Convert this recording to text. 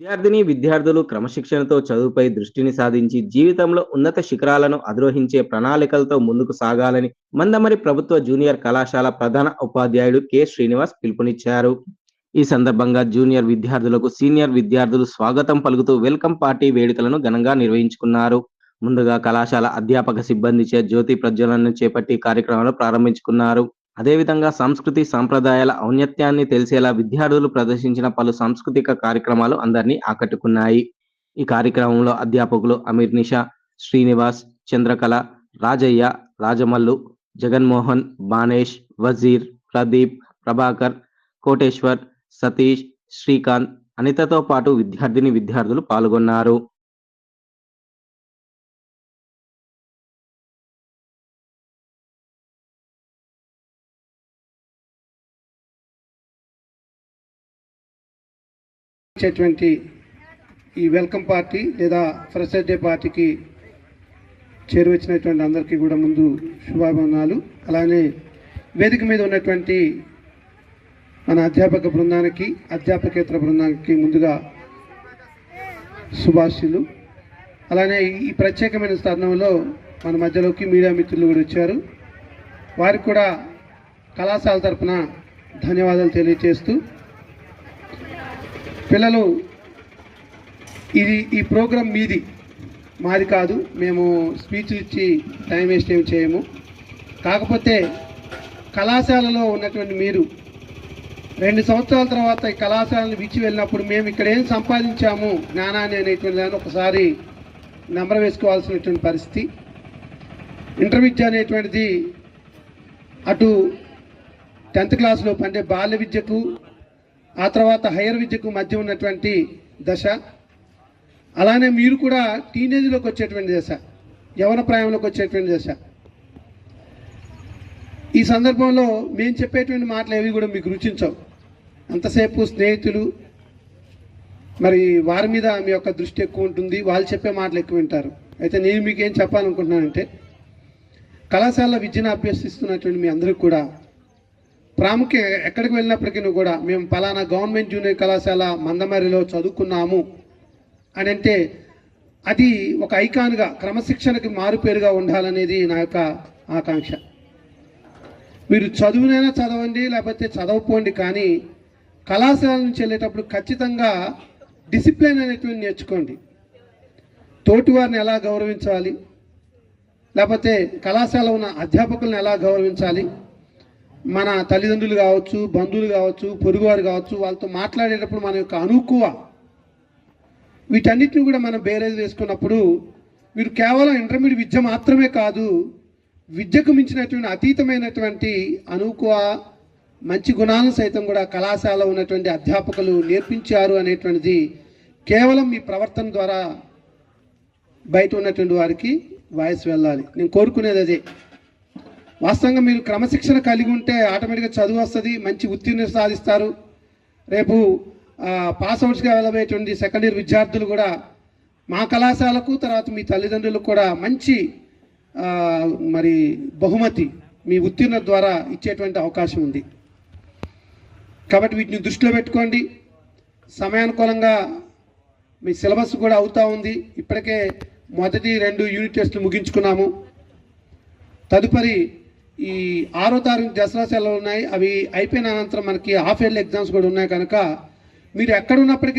విద్యార్థిని విద్యార్థులు క్రమశిక్షణతో చదువుపై దృష్టిని సాధించి జీవితంలో ఉన్నత శిఖరాలను అధిరోహించే ప్రణాళికలతో ముందుకు సాగాలని మందమరి ప్రభుత్వ జూనియర్ కళాశాల ప్రధాన ఉపాధ్యాయుడు కె. శ్రీనివాస్ పిలుపునిచ్చారు. ఈ సందర్భంగా జూనియర్ విద్యార్థులకు సీనియర్ విద్యార్థులు స్వాగతం పలుకుతూ వెల్కమ్ పార్టీ వేడుకలను ఘనంగా నిర్వహించుకున్నారు. ముందుగా కళాశాల అధ్యాపక సిబ్బందిచే జ్యోతి ప్రజ్వలనను చేపట్టి కార్యక్రమాలు ప్రారంభించుకున్నారు. అదేవిధంగా సంస్కృతి సాంప్రదాయాల ఔన్నత్యాన్ని తెలిసేలా విద్యార్థులు ప్రదర్శించిన పలు సాంస్కృతిక కార్యక్రమాలు అందరినీ ఆకట్టుకున్నాయి. ఈ కార్యక్రమంలో అధ్యాపకులు అమీర్ నిషా శ్రీనివాస్ చంద్రకళ రాజయ్య రాజమల్లు జగన్మోహన్ బానేష్ వజీర్ ప్రదీప్ ప్రభాకర్ కోటేశ్వర్ సతీష్ శ్రీకాంత్ అనితతో పాటు విద్యార్థిని విద్యార్థులు పాల్గొన్నారు. ఇచ్చేటువంటి ఈ వెల్కమ్ పార్టీ లేదా ఫ్రెషర్ డే పార్టీకి చేరువచ్చినటువంటి అందరికీ కూడా ముందు శుభాభివందనాలు. అలానే వేదిక మీద ఉన్నటువంటి మన అధ్యాపక బృందానికి అధ్యాపకేతర బృందానికి ముందుగా శుభాషులు అలానే ఈ ప్రత్యేకమైన స్థానంలో మన మధ్యలోకి మీడియా మిత్రులు కూడా వచ్చారు. వారికి కూడా కళాశాల తరఫున ధన్యవాదాలు తెలియజేస్తూ పిల్లలు ఇది ఈ ప్రోగ్రాం మీది. మాది కాదు మేము స్పీచ్ ఇచ్చి టైం వేస్ట్ ఏమి చేయము. కాకపోతే కళాశాలలో ఉన్నటువంటి మీరు రెండు సంవత్సరాల తర్వాత ఈ కళాశాలను విచ్చి వెళ్ళినప్పుడు మేము ఇక్కడ ఏం సంపాదించాము జ్ఞానాన్ని అనేటువంటి దాన్ని ఒకసారి నెంబర్ వేసుకోవాల్సినటువంటి పరిస్థితి. ఇంటర్ విద్య అనేటువంటిది అటు టెన్త్ క్లాస్లో అంటే బాల్య విద్యకు ఆ తర్వాత హైయర్ విద్యకు మధ్య ఉన్నటువంటి దశ. అలానే మీరు కూడా టీనేజ్లోకి వచ్చేటువంటి దశ యవన ప్రాయంలోకి వచ్చేటువంటి దశ. ఈ సందర్భంలో మేము చెప్పేటువంటి మాటలు ఏవి కూడా మీకు రుచించవు. అంతసేపు స్నేహితులు మరి వారి మీద మీ యొక్క దృష్టి ఎక్కువ ఉంటుంది వాళ్ళు చెప్పే మాటలు ఎక్కువ వింటారు. అయితే నేను మీకు ఏం చెప్పాలనుకుంటున్నానంటే కళాశాల విద్యను అభ్యసిస్తున్నటువంటి మీ అందరికీ కూడా ప్రాముఖ్య ఎక్కడికి వెళ్ళినప్పటికీ కూడా మేము పలానా గవర్నమెంట్ జూనియర్ కళాశాల మందమరిలో చదువుకున్నాము అని అంటే అది ఒక ఐకాన్గా క్రమశిక్షణకి మారుపేరుగా ఉండాలనేది నా యొక్క ఆకాంక్ష. మీరు చదువునైనా చదవండి లేకపోతే చదవపోండి కానీ కళాశాల నుంచి వెళ్ళేటప్పుడు ఖచ్చితంగా డిసిప్లిన్ అనేటువంటి నేర్చుకోండి. తోటివారిని ఎలా గౌరవించాలి? లేకపోతే కళాశాల ఉన్న అధ్యాపకులను ఎలా గౌరవించాలి? మన తల్లిదండ్రులు కావచ్చు బంధువులు కావచ్చు పొరుగువారు కావచ్చు వాళ్ళతో మాట్లాడేటప్పుడు మన యొక్క అనుకువ వీటన్నిటిని కూడా మనం బేరేజ్ వేసుకున్నప్పుడు మీరు కేవలం ఇంటర్మీడియట్ విద్య మాత్రమే కాదు విద్యకు మించినటువంటి అతీతమైనటువంటి అనుకువ మంచి గుణాలను సైతం కూడా కళాశాల ఉన్నటువంటి అధ్యాపకులు నేర్పించారు అనేటువంటిది కేవలం మీ ప్రవర్తన ద్వారా బయట ఉన్నటువంటి వారికి వాయిస్ వెళ్ళాలి. నేను కోరుకునేది అదే. వాస్తవంగా మీరు క్రమశిక్షణ కలిగి ఉంటే ఆటోమేటిక్గా చదువు వస్తుంది మంచి ఉత్తీర్ణ సాధిస్తారు. రేపు పాస్ అవుట్స్గా వెళ్ళబోయేటువంటి సెకండ్ ఇయర్ విద్యార్థులు కూడా మా కళాశాలకు తర్వాత మీ తల్లిదండ్రులకు కూడా మంచి మరి బహుమతి మీ ఉత్తీర్ణ ద్వారా ఇచ్చేటువంటి అవకాశం ఉంది. కాబట్టి వీటిని దృష్టిలో పెట్టుకోండి. సమయానుకూలంగా మీ సిలబస్ కూడా అవుతూ ఉంది. ఇప్పటికే మొదటి రెండు యూనిట్ టెస్టులు ముగించుకున్నాము. తదుపరి ఈ ఆరో తారీఖు దసరా సెలవులు ఉన్నాయి. అవి అయిపోయిన అనంతరం మనకి హాఫ్ ఇయర్లీ ఎగ్జామ్స్ కూడా ఉన్నాయి. కనుక మీరు ఎక్కడ ఉన్నప్పటికీ